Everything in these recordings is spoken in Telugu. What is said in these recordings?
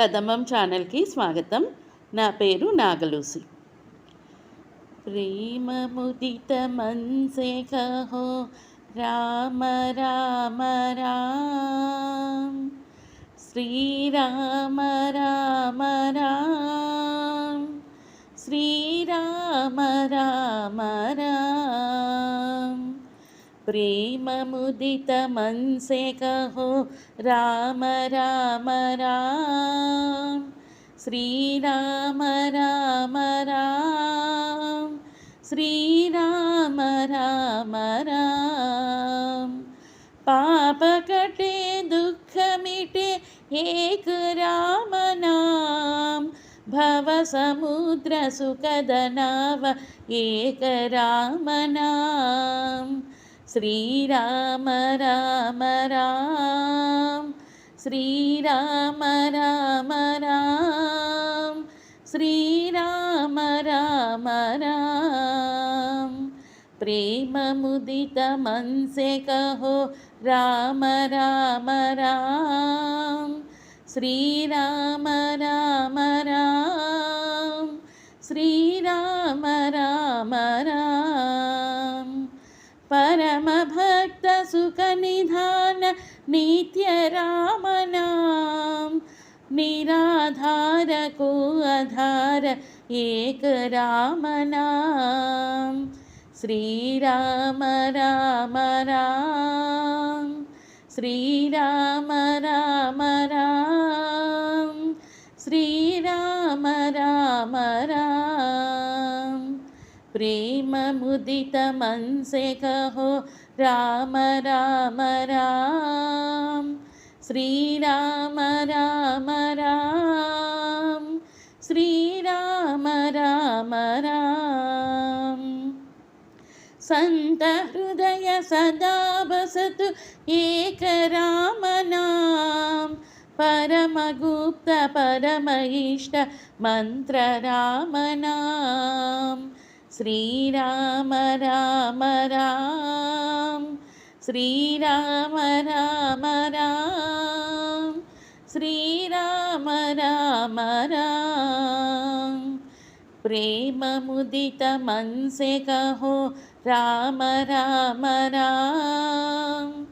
కదంబం ఛానల్కి స్వాగతం. నా పేరు నాగలూసి. ప్రేమముదిత మన్సే కహో. రామ రామ రామ. శ్రీరామ రామ రామ. శ్రీరామ రామ రామ. ప్రేమముదిత మన్సే కహో రామ రామ రామ. శ్రీరామ రామ రామ. శ్రీరామ రామ రామ. పాపకటే దుఃఖమిటే ఏక రామ నామ. భవసముద్ర సుఖదనావ ఏక రామ నామ. శ్రీరామ రామ రామ. శ్రీరామ రామ రామ. శ్రీరామ రామ రామ. ప్రేమముదిత మనసే కహో రామ రామ రామ. శ్రీరామ రామ రామ. శ్రీరామ రామ రామ परमभक्तसुखनिधान नित्यरामनाम निराधार को आधार एक राम नाम श्री राम राम राम श्री राम राम राम श्री राम राम राम प्रेम मुदित मन से कहो राम राम राम श्री राम राम राम श्री राम राम राम संत हृदय सदा बसतु एक राम नाम श्रीराम राम राम। श्रीराम राम राम। श्रीराम राम राम। प्रेम मुदित मन से कहो, राम राम राम।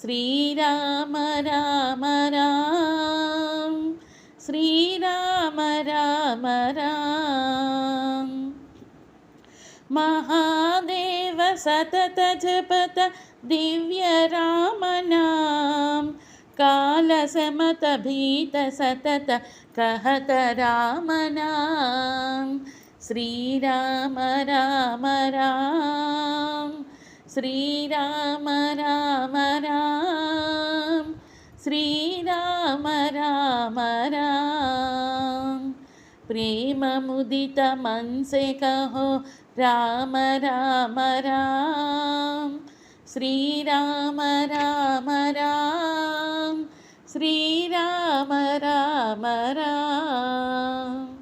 श्रीराम राम राम महादेव सतत जपत दिव्यरामनां कालसमतभीत सतत कहत रामनाम। श्रीराम राम राम। श्रीराम राम राम। श्रीराम राम राम। प्रेम मुदित मन से कहो, राम राम राम। श्री राम राम। राम श्री राम राम। राम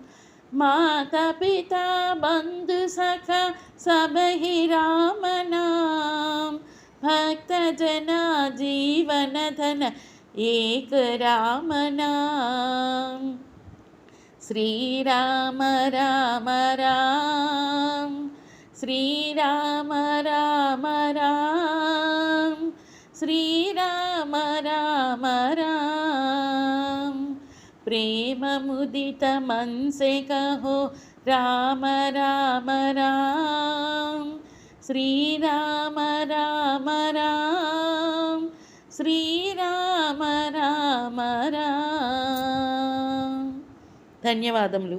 माता पिता बंधु सखा सब ही राम, नाम। भक्त जना जीवन धन, एक राम, नाम। శ్రీరామ రామ రామ. శ్రీరామ రామ రామ. శ్రీరామ రామ రామ. ప్రేమముదిత మనసే కహో రామ రామ రామ. శ్రీరామ రామ రామ. శ్రీరామ రామ రామ. ధన్యవాదములు.